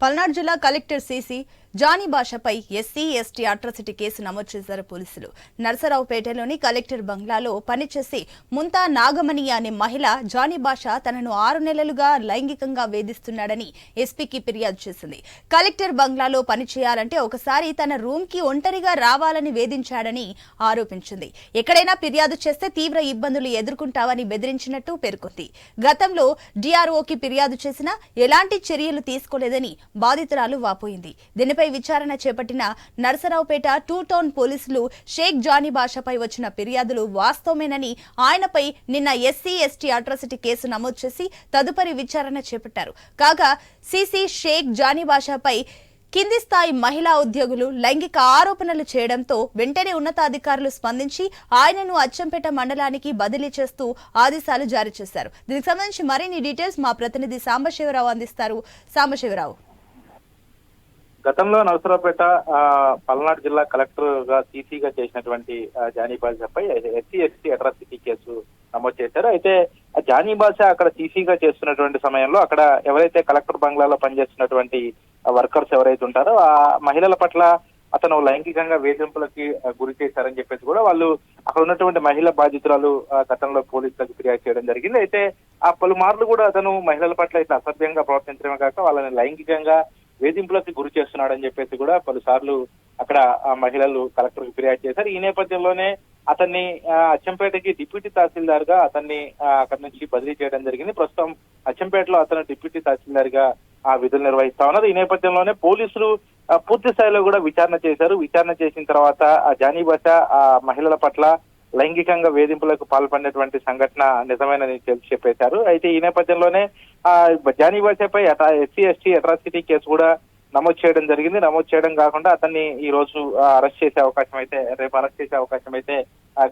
పల్నాడు జిల్లా collector CC Jani భాషపై SC ST atrocity case నమోదు చేశారు పోలీసులు. నరసరావుపేటలోని కలెక్టర్ బంగ్లాలో పనిచేసి ముంతా నాగమణి అనే మహిళ జానీ భాష తనను ఆరు నెలలుగా లైంగికంగా వేధిస్తున్నాడని ఎస్పీకి ఫిర్యాదు చేసింది. కలెక్టర్ బంగ్లాలో పనిచేయాలంటే ఒకసారి తన రూమ్కి ఒంటరిగా రావాలని వేధించాడని ఆరోపించింది. ఎక్కడైనా ఫిర్యాదు చేస్తే తీవ్ర ఇబ్బందులు ఎదుర్కొంటావని బెదిరించినట్టు పేర్కొంది. గతంలో డిఆర్ఓకి ఫిర్యాదు చేసినా ఎలాంటి చర్యలు తీసుకోలేదని బాధితురాలు వాపోయింది. దీనిపై విచారణ చేపట్టిన నరసరావుపేట టూ టౌన్ పోలీసులు షేక్ జానీ భాషపై వచ్చిన ఫిర్యాదులు వాస్తవమేనని ఆయనపై నిన్న ఎస్సీ ఎస్టీ అట్రాసిటీ కేసు నమోదు చేసి తదుపరి విచారణ చేపట్టారు. కాగా సీసీ షేక్ జానీ భాషపై కింది స్థాయి మహిళా ఉద్యోగులు లైంగిక ఆరోపణలు చేయడంతో వెంటనే ఉన్నతాధికారులు స్పందించి ఆయనను అచ్చంపేట మండలానికి బదిలీ చేస్తూ ఆదేశాలు జారీ చేశారు. దీనికి సంబంధించి మరిన్ని డీటెయిల్స్ మా ప్రతినిధి సాంబశివరావు అందిస్తారు. సాంబశివరావు. గతంలో నరసరావుపేట పల్నాడు జిల్లా కలెక్టర్గా సీసీగా చేసినటువంటి జానీ బాషాపై ఎస్సీ ఎస్టీ అట్రాసిటీ కేసు నమోదు చేశారు. అయితే ఆ జానీ బాషా అక్కడ సీసీగా చేస్తున్నటువంటి సమయంలో అక్కడ ఎవరైతే కలెక్టర్ బంగ్లాలో పనిచేస్తున్నటువంటి వర్కర్స్ ఎవరైతే ఉంటారో ఆ మహిళల పట్ల అతను లైంగికంగా వేధింపులకి గురి చేశారని చెప్పేసి కూడా వాళ్ళు అక్కడ ఉన్నటువంటి మహిళా బాధితురాలు ఆ, గతంలో పోలీసులకు ఫిర్యాదు చేయడం జరిగింది. అయితే ఆ పలుమార్లు కూడా అతను మహిళల పట్ల అయితే అసభ్యంగా ప్రవర్తించడమే కాక వాళ్ళని లైంగికంగా వేధింపులకు గురి చేస్తున్నాడని చెప్పేసి కూడా పలుసార్లు అక్కడ ఆ మహిళలు కలెక్టర్కు ఫిర్యాదు చేశారు. ఈ నేపథ్యంలోనే అతన్ని అచ్చంపేటకి డిప్యూటీ తహసీల్దార్గా అతన్ని అక్కడి నుంచి బదిలీ చేయడం జరిగింది. ప్రస్తుతం అచ్చంపేటలో అతను డిప్యూటీ తహసీల్దార్గా ఆ విధులు నిర్వహిస్తా ఉన్నారు. ఈ నేపథ్యంలోనే పోలీసులు పూర్తి స్థాయిలో కూడా విచారణ చేశారు. విచారణ చేసిన తర్వాత ఆ జానీ బష ఆ మహిళల పట్ల లైంగికంగా వేధింపులకు పాల్పడినటువంటి సంఘటన నిజమేనని తెలిసి చెప్పేశారు. అయితే ఈ నేపథ్యంలోనే ఆ జానీ బాషాపై ఎస్సీ ఎస్టీ అట్రాసిటీ కేసు కూడా నమోదు చేయడం జరిగింది. నమోదు చేయడం కాకుండా అతన్ని ఈ రోజు అరెస్ట్ చేసే అవకాశం అయితే రేపు అరెస్ట్ చేసే అవకాశం అయితే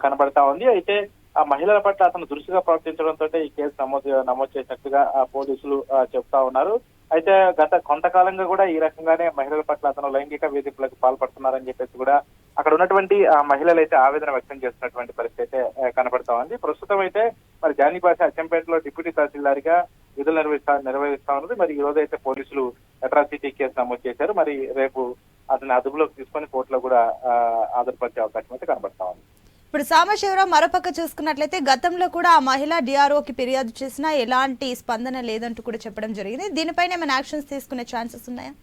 కనబడతా ఉంది. అయితే ఆ మహిళల పట్ల అతను దృష్టిగా ప్రవర్తించడంతో ఈ కేసు నమోదు నమోదు చేసినట్టుగా పోలీసులు చెప్తా ఉన్నారు. అయితే గత కొంతకాలంగా కూడా ఈ రకంగానే మహిళల పట్ల అతను లైంగిక వేధింపులకు పాల్పడుతున్నారని చెప్పేసి కూడా అక్కడ ఉన్నటువంటి మహిళలు అయితే ఆవేదన వ్యక్తం చేస్తున్నటువంటి పరిస్థితి అయితే కనబడతా ఉంది. ప్రస్తుతం అయితే మరి జానీ భాష అచ్చంపేటలో డిప్యూటీ తహసీల్దార్గా విధులు నిర్వహిస్తా నిర్వహిస్తా ఉన్నది. మరి ఈ రోజు అయితే పోలీసులు అట్రాసిటీ కేసు నమోదు చేశారు. మరి రేపు అతని అదుపులోకి తీసుకొని కోర్టులో కూడా ఆధారపరిచే అవకాశం అయితే కనబడతా ఉంది. ఇప్పుడు సాంబశివరావు మరోపక్క చూసుకున్నట్లయితే గతంలో కూడా ఆ మహిళ డిఆర్ఓకి ఫిర్యాదు చేసినా ఎలాంటి స్పందన లేదంటూ కూడా చెప్పడం జరిగింది. దీనిపైన ఏమైనా యాక్షన్స్ తీసుకునే ఛాన్సెస్ ఉన్నాయా?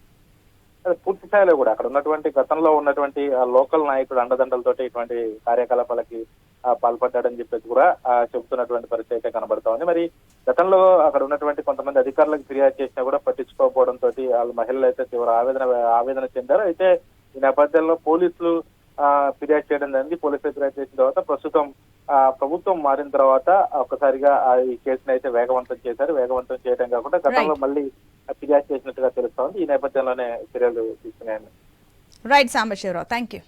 అది పూర్తి స్థాయిలో కూడా అక్కడ ఉన్నటువంటి గతంలో ఉన్నటువంటి లోకల్ నాయకుడు అండదండలతోటి ఇటువంటి కార్యకలాపాలకి పాల్పడ్డాడని చెప్పేసి కూడా చెబుతున్నటువంటి పరిస్థితి అయితే కనబడతా ఉంది. మరి గతంలో అక్కడ ఉన్నటువంటి కొంతమంది అధికారులకు ఫిర్యాదు చేసినా కూడా పట్టించుకోకపోవడం తోటి వాళ్ళ మహిళలు అయితే తీవ్ర ఆవేదన ఆవేదన చెందారు. అయితే ఈ నేపథ్యంలో పోలీసులు ఆ, ఫిర్యాదు చేయడం జరిగింది. పోలీసులు ఫిర్యాదు చేసిన తర్వాత ప్రస్తుతం ఆ, ప్రభుత్వం మారిన తర్వాత ఒక్కసారిగా ఈ కేసును అయితే వేగవంతం చేశారు. వేగవంతం చేయడం కాకుండా గతంలో మళ్ళీ ఫిర్యాదు చేసినట్టుగా తెలుస్తోంది. ఈ నేపథ్యంలోనే చర్యలు తీసుకున్నాయని. Right Sambasivarao thank you